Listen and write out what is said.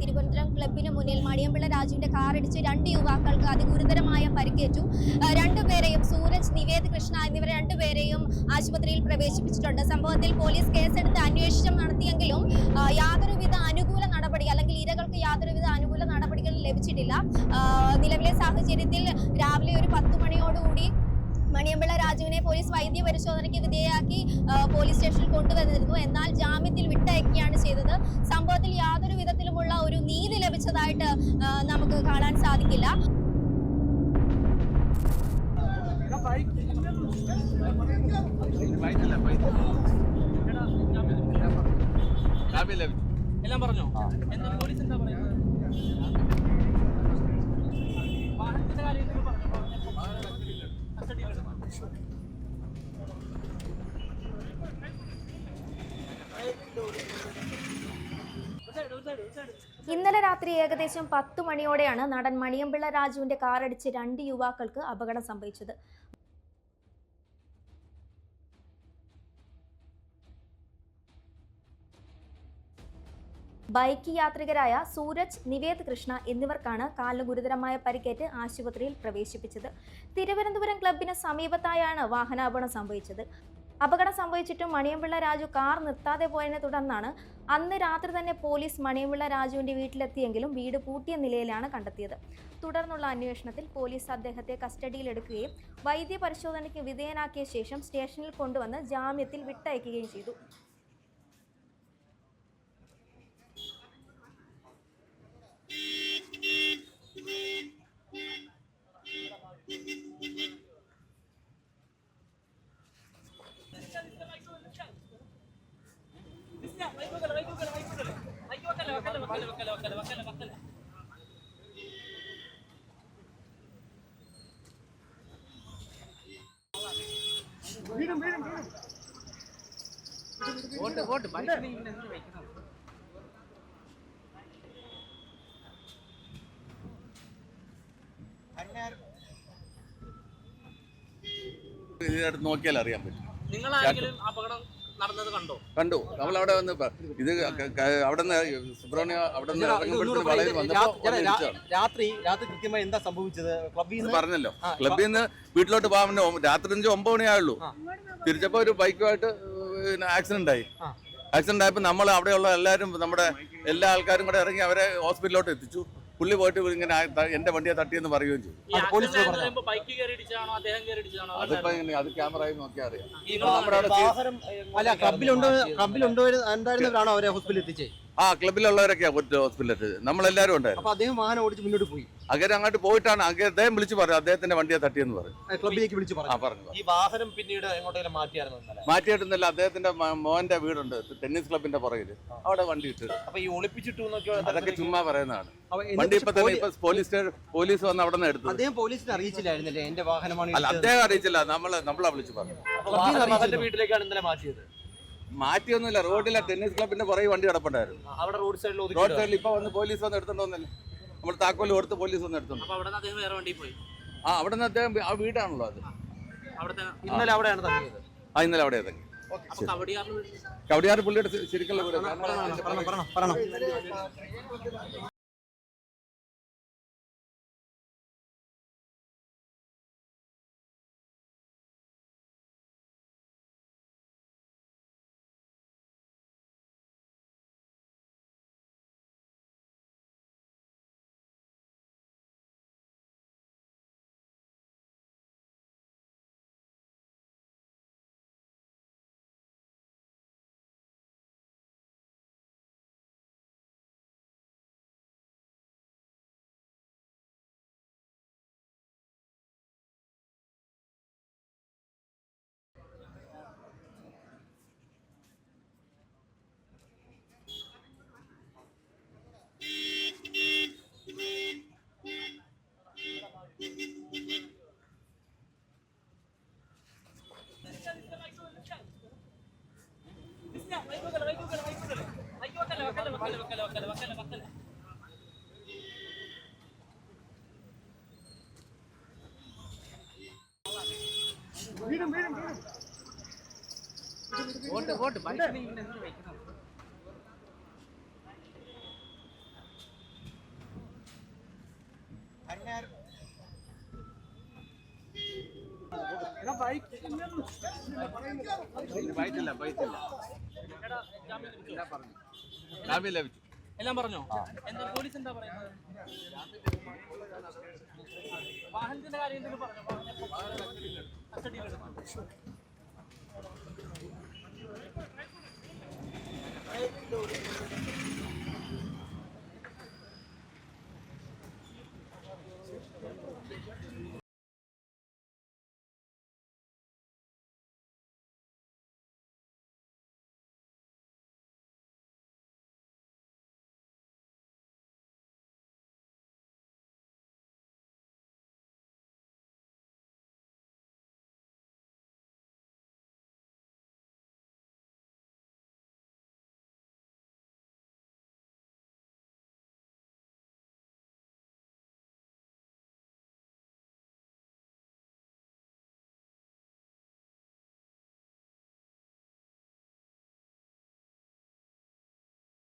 തിരുവനന്തപുരം ക്ലബിന് മുന്നിൽ മണിയമ്പിള്ള രാജുവിന്റെ കാറിടിച്ച് രണ്ട് യുവാക്കൾക്ക് അതിഗുരുതരമായ പരിക്കേറ്റു. രണ്ടുപേരെയും സൂരജ് നിവേദ് കൃഷ്ണ എന്നിവരെ രണ്ടുപേരെയും ആശുപത്രിയിൽ പ്രവേശിപ്പിച്ചിട്ടുണ്ട്. സംഭവത്തിൽ പോലീസ് കേസെടുത്ത് അന്വേഷണം നടത്തിയെങ്കിലും യാതൊരുവിധ അനുകൂല നടപടി അല്ലെങ്കിൽ ഇരകൾക്ക് യാതൊരുവിധ അനുകൂല നടപടികൾ ലഭിച്ചിട്ടില്ല. നിലവിലെ സാഹചര്യത്തിൽ രാവിലെ ഒരു പത്ത് മണിയോടുകൂടി മണിയമ്പിള്ള രാജുവിനെ പോലീസ് വൈദ്യ പരിശോധനയ്ക്ക് വിധേയമാക്കി പോലീസ് സ്റ്റേഷനിൽ കൊണ്ടുവന്നിരുന്നു. എന്നാൽ ജാമ്യത്തിൽ വിട്ടയക്കുകയാണ് ചെയ്തത്. സംഭവത്തിൽ യാതൊരു വിധത്തിലുമുള്ള ഒരു നീതി ലഭിച്ചതായിട്ട് നമുക്ക് കാണാൻ സാധിക്കില്ല. എല്ലാം പറഞ്ഞോ? പോലീസ് എന്താ പറയുന്നത് കസ്റ്റഡിയിലെടുത്തോ? ഒരു side, ഒരു side, ഒരു side. ഇന്നലെ രാത്രി ഏകദേശം പത്തു മണിയോടെയാണ് നടൻ മണിയമ്പിള്ള രാജുവിന്റെ കാറടിച്ച് രണ്ട് യുവാക്കൾക്ക് അപകടം സംഭവിച്ചത്. ബൈക്ക് യാത്രികരായ സൂരജ് നിവേദ് കൃഷ്ണ എന്നിവർക്കാണ് കാലിന് ഗുരുതരമായ പരിക്കേറ്റ് ആശുപത്രിയിൽ പ്രവേശിപ്പിച്ചത്. തിരുവനന്തപുരം ക്ലബിന് സമീപത്തായാണ് വാഹനാപകടം സംഭവിച്ചത്. അപകടം സംഭവിച്ചിട്ടും മണിയമ്പിള്ള രാജു കാർ നിർത്താതെ പോയതിനെ തുടർന്നാണ് അന്ന് രാത്രി തന്നെ പോലീസ് മണിയമ്പിള്ള രാജുവിന്റെ വീട്ടിലെത്തിയെങ്കിലും വീട് പൂട്ടിയ നിലയിലാണ് കണ്ടെത്തിയത്. തുടർന്നുള്ള അന്വേഷണത്തിൽ പോലീസ് അദ്ദേഹത്തെ കസ്റ്റഡിയിലെടുക്കുകയും വൈദ്യ പരിശോധനയ്ക്ക് വിധേയനാക്കിയ ശേഷം സ്റ്റേഷനിൽ കൊണ്ടുവന്ന് ജാമ്യത്തിൽ വിട്ടയക്കുകയും ചെയ്തു. ഇതിനടുത്ത് നോക്കിയാൽ അറിയാൻ പറ്റും നിങ്ങൾ ആരെങ്കിലും അപകടം നടന്നത് കണ്ടോ? കണ്ടു. നമ്മൾ അവിടെ വന്ന് ഇത് അവിടെ നിന്ന് സുബ്രഹ്മണ്യ അവിടെ നിന്ന് ഇറങ്ങുമ്പോഴത്തേന് വളയിൽ വന്നപ്പോ രാത്രി രാത്രി കൃത്യമായി എന്താ സംഭവിച്ചത്? ക്ലബിൽ നിന്ന് പറഞ്ഞല്ലോ. ക്ലബ്ബിൽ ക്ലബിൽ നിന്ന് വീട്ടിലോട്ട് പോകാൻ രാത്രി അഞ്ച് ഒമ്പത് മണിയായുള്ളൂ. തിരിച്ചപ്പോ ഒരു ബൈക്കുമായിട്ട് ആക്സിഡന്റ് ആയി. ആക്സിഡന്റ് ആയപ്പോ നമ്മൾ അവിടെയുള്ള എല്ലാവരും നമ്മുടെ എല്ലാ ആൾക്കാരും കൂടെ ഇറങ്ങി അവരെ ഹോസ്പിറ്റലിലോട്ട് എത്തിച്ചു. പുള്ളി പോയിട്ട് ഇങ്ങനെ എന്റെ വണ്ടിയെ തട്ടിയെന്ന് പറയുകയും ചെയ്തു. അതിപ്പോ അത് ക്യാമറയിൽ നോക്കിയാൽ അറിയാം. അല്ല ക്ലബിലുണ്ടോ ക്ലബിലുണ്ടോ ഉണ്ടായിരുന്നവരാണോ അവരെ ഹോസ്പിറ്റലിൽ എത്തിച്ചേ? ആ ക്ലബിലുള്ളവരൊക്കെയാ ഒറ്റ ഹോസ്പിറ്റലിൽ നമ്മളെല്ലാരും ഉണ്ടായിരുന്നു. അപ്പൊ അദ്ദേഹം വാഹനം ഓടിച്ച് മുന്നോട്ട് പോയി. അങ്ങനെ അങ്ങോട്ട് പോയിട്ടാണ് അദ്ദേഹം വിളിച്ചു പറഞ്ഞു അദ്ദേഹത്തിന്റെ വണ്ടിയെ തട്ടിയെന്ന് പറഞ്ഞു ക്ലബിലേക്ക് വിളിച്ചു ആ പറഞ്ഞു പറഞ്ഞു. ഈ വാഹനം പിന്നീട് എങ്ങോട്ടെങ്കിലും മാറ്റിയായിരുന്നു ഇന്നലെ? അദ്ദേഹത്തിന്റെ മോന്റെ വീടുണ്ട് ടെന്നീസ് ക്ലബിന്റെ പുറകിൽ. അവിടെ വണ്ടി ഇട്ട്. അപ്പൊ ഈ ഒളിപ്പിച്ചിട്ടു അതൊക്കെ ചുമ്മാ പറയുന്നതാണ്. വണ്ടി ഇപ്പൊ തന്നെ ഇപ്പൊ പോലീസ് പോലീസ് വന്ന് അവിടെ നിന്ന് എടുത്തു. അദ്ദേഹം പോലീസിനെ അറിയിച്ചില്ലായിരുന്നില്ലേ? എന്റെ വാഹനമാണ് അല്ല അദ്ദേഹം അറിയിച്ചില്ല. നമ്മൾ നമ്മളാ വിളിച്ചു പറഞ്ഞു വീട്ടിലേക്കാണ് ഇന്നലെ മാറ്റിയത്. മാറ്റിയൊന്നുമില്ല റോഡിലെ ടെന്നീസ് ക്ലബിന്റെ പുറകെ വണ്ടി കിടപ്പുണ്ടായിരുന്നു അവിടെ റോഡ് സൈഡിൽ റോഡ് ഒതുക്കി സൈഡിൽ ഇപ്പൊ വന്ന് പോലീസ് വന്ന് എടുത്തോണ്ട് നമ്മൾ താക്കോൽ കൊടുത്ത് പോലീസ് വന്ന് എടുത്തോണ്ട് ആ അവിടെ നിന്ന് അദ്ദേഹം വേറെ വണ്ടിയിൽ പോയി ആ അവിടെ തങ്ങി അദ്ദേഹം പുള്ളിയുടെ ശരിക്കുള്ള അത് وكل وكل وكل وكل وكل மீண்டும் மீண்டும் மீண்டும் ஓட்டு ஓட்டு பைக் இங்க இருந்து வைக்கணும் அண்ணார் பைக் பைக் இல்ல பைக் இல்ல என்ன பாருங்க ജാമ്യം ലഭിച്ചോ? എല്ലാം പറഞ്ഞോ? എന്താ പോലീസ് എന്താ പറയുന്നത്? വാഹനത്തിന്റെ കാര്യം എന്തെങ്കിലും പറഞ്ഞോ? കസ്റ്റഡിയിലെടുത്തു